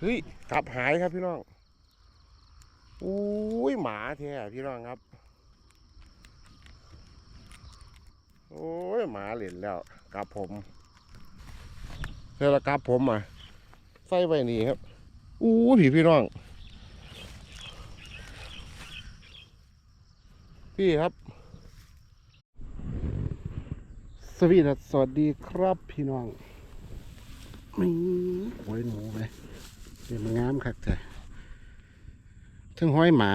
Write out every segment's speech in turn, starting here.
เฮ้ยกลับหายครับพี่น้องอุ้ยหมาแท้พี่น้องครับ โอ้ยหมาเหรียญแล้วกลับผมเฮ้ยแล้วกลับผมอะใส่ไว้นี่ครับอู้พี่พี่น้อง พี่ครับ สวีดัสสวัสดีครับพี่น้องมีหอยหนูไป เป็นงามคักแต่ถึงห้อยหมา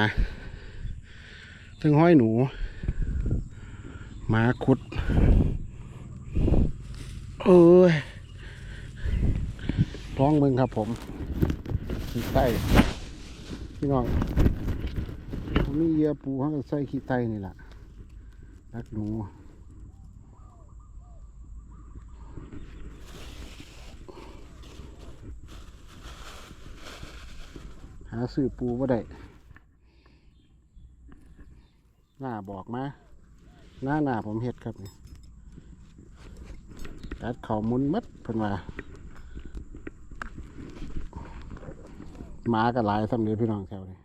ถึงห้อยหนู หมาขุด เอ้ยร้องเบิ่งครับผมขี้ไตพี่น้องผมมีเหยื่อปูเขาก็ใส่ขี้ไตนี่แหละรักหนู หาซื้อปูบ่ได้หน้าบอกมาหน้าหน้าผมเฮ็ดครับนี่ตัดเขามุนมัดเพิ่นว่าหมาก็หลายสำเร็จพี่น้องแถวนี้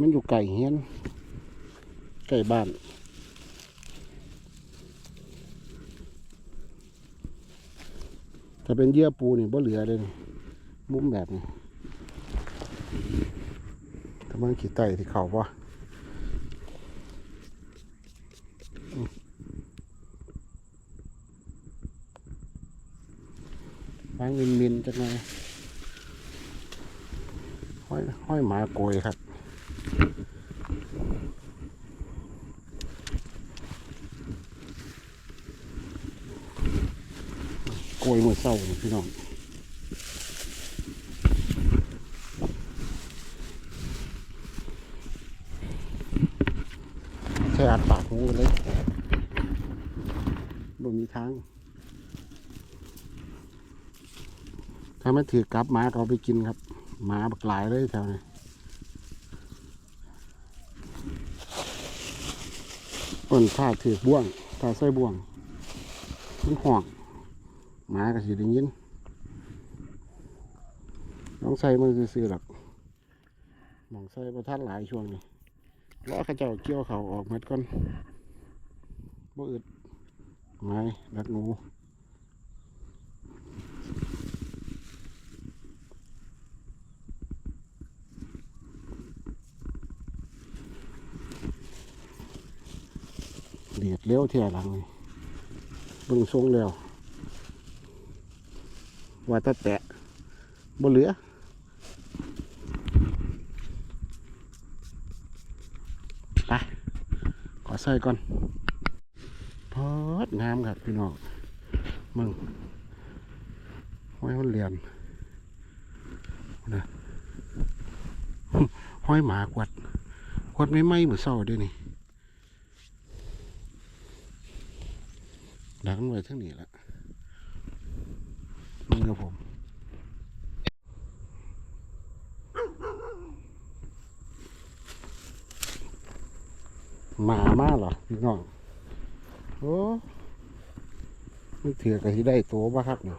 มันอยู่ไก่เฮียนไก่บ้าน ถ้าเป็นเยื่อปูนี่บ่เหลือเลยนี่มุ้มแบบนี้ถ้ามันขี้ไตที่เขาปะวางมินมินจังไงห้อยห้อยหมาโกยครับ โกยมือ เศร้าพี่น้องใช้อัดปากหูเลยบ่มีทาง ถ้าไม่ถือกลับหมาก็เอาไปกินครับ หมาบักหลายเลยแถวนี้ต้นถ้าถือบ่วง ถ้าใส่บ่วงมันห่วง หมาก็สิได้ยินน้องใส่มือซื้อๆหรอกมองใส่ประทัดหลายช่วงนี้รอข้าเจ้าเกี่ยวเขาออกหมดก่อนบ่อึดไม้ดักหนูเดียดเลี้ยวเที่ยหลังนี่บิ่งทรงแล้ว ว่าแตะแตะบ่เหลือไปขอใส่ก่อนพอดงามครับพี่น้องมึงห้อยมันเหรียญนะห้อยหมากวัดกวัดไม่ไหมเหมือนเศร้าเด้วยนี่ดักมันไว้ทั้งนี้ละนี่ ครับผมหมามาเหรอพี่น้องโอ้มันเถื่อกะที่ได้ตัวบ้าครับเนี่ย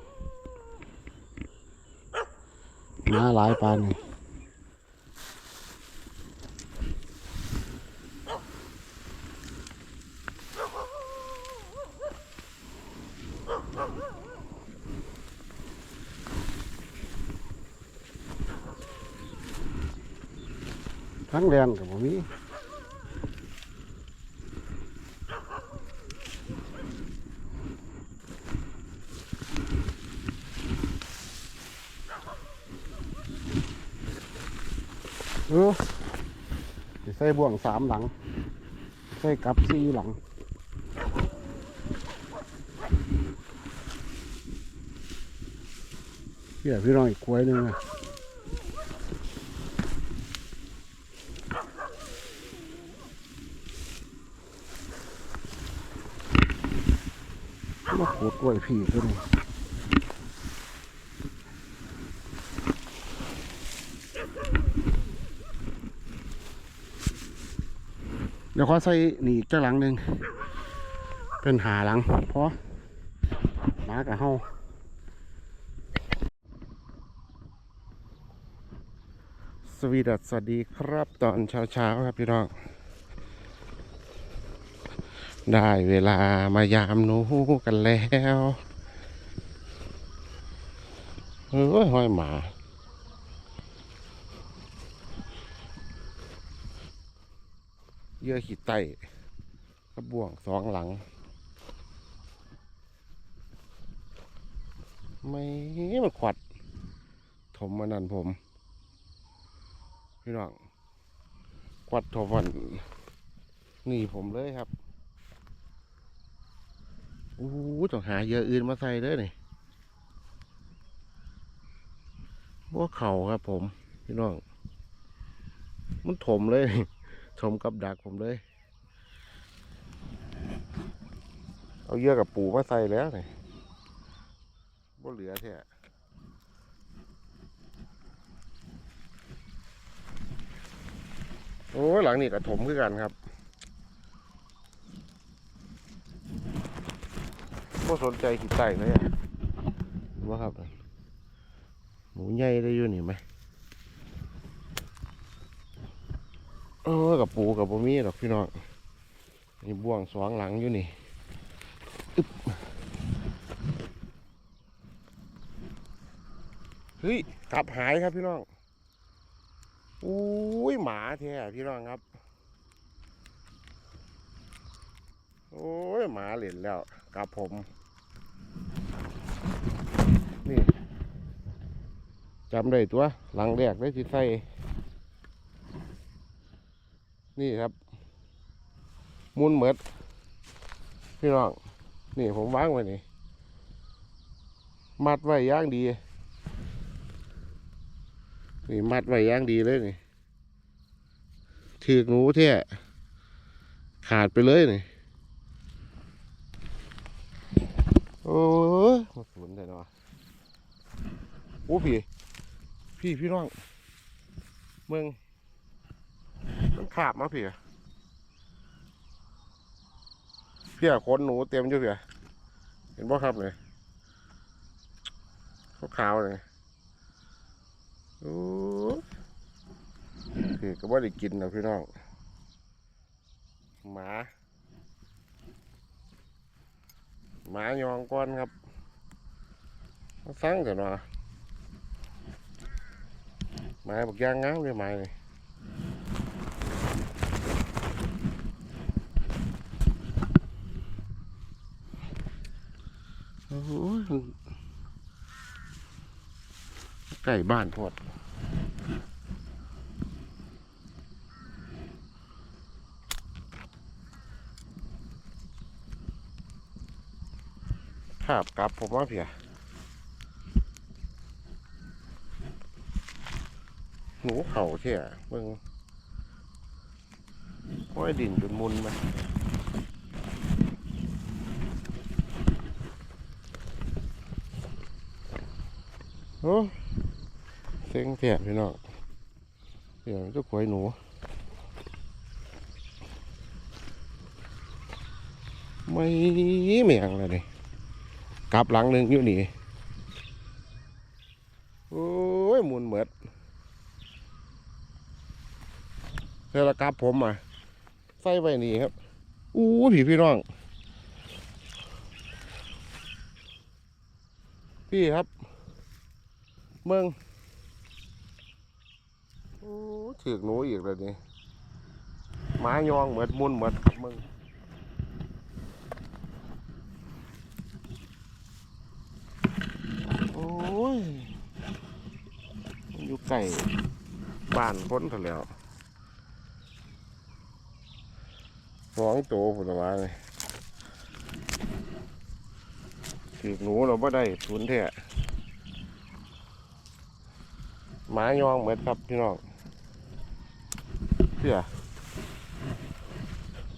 มาหลายปานนี่ ทั้งแรงกับผมนี้เออใส่บ่วงสามหลัง ใส่กับสี่หลังเดี๋ยวพี่น้องอีกกล้วยหนึ่งนะ มาขูดกล้วยพี่ตัวนี้เดี๋ยวขอใส่นี่อีกจ้าหลังหนึ่ง เป็นหาหลัง เพราะหมากับเฮาสวีดัสสวัสดีครับตอนเช้าๆครับพี่น้อง ได้เวลามายามหนูกันแล้วเฮ้ยห้อยหมาเยื่อขีดไตกระบ่วงสองหลัง ไม่มันขวัด ถมมานั่นผม พี่น้องขวัดถมมันนี่ผมเลยครับ อู้ต้องหาเหยื่ออื่นมาใส่เด้อนี่พวกเข่าครับผมพี่น้อง มันถมเลย ถมกับดักผมเลย เอาเหยื่อกับปูมาใส่แล้วนี่บ่เหลือแท้โอ้ยหลังนี่กับถมคือกันครับ บ่สนใจขีดไต่เลยอะว่าครับ หมูใหญ่ได้อยู่นี่ไหมเออกับปูกับบ่มีดอกพี่น้องนี่บ่วงสองหลังอยู่นี่เฮ้ยกลับหายครับพี่น้องอุ้ยหมาแท้พี่น้องครับ โอ้ยหมาเหล่นแล้วกลับผม นี่จำได้ตัว หลังแรกได้ที่ใส่ นี่ครับ มุนเหมิดพี่น้อง นี่ผมวางไว้นี่ มัดไว้ย่างดี นี่มัดไว้ย่างดีเลยนี่ถือกหนูเท่ขาดไปเลยนี่ โอ้ยมาฝนแต่เนาะ โอ้พี่ พี่พี่น้องเมืองมันขาบมาพี่อะพี่อะขนหนูเต็มอยู่พี่อะเห็นบ่ครับเลยขาวเลยโอ้คือก็บ่ได้กินนะพี่น้องหมาหมายองก้อนครับมาสั่งเถอะเนาะ มาบักยางง้าเลยหมาเลยโอ้โหไก่บ้านพอดภาพกลับผมว่าเพีย หนูเข่าเที่ยเบิ่งห้อยดินจนมุนมาโอ้เซ็งเที่ยพี่น้องเดี๋ยวจะขวยหนูไม่เมียงเลยนี่กลับหลังหนึ่งอยู่นี่ โอ้ยมุนเหมือด เธอละกับผมอะใส่ไว้นี่ครับอู้ผีพี่น้อง พี่ครับ เมืองโอ้ถือกหนูอีกแล้วนี่หมายองเหมือดมุนเหมือดครับมึงโอ้ยอยู่ไก่บ้านพ้นถแล้ว สองตัวผุนว่าเลยถือหนูเราไม่ได้ทุนแท้หมายองเหมือนครับพี่น้องเพื่อ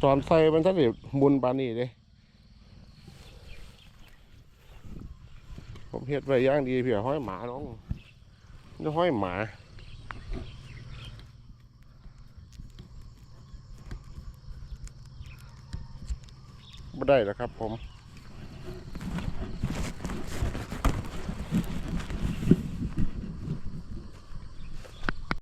ตอนใส่มันถ้าเด็มุนปานนี้เด้ผมเฮ็ดไว้ย่างดีเผื่อห้อยหมาน้องจะห้อยหมา ไม่ได้แล้วครับผม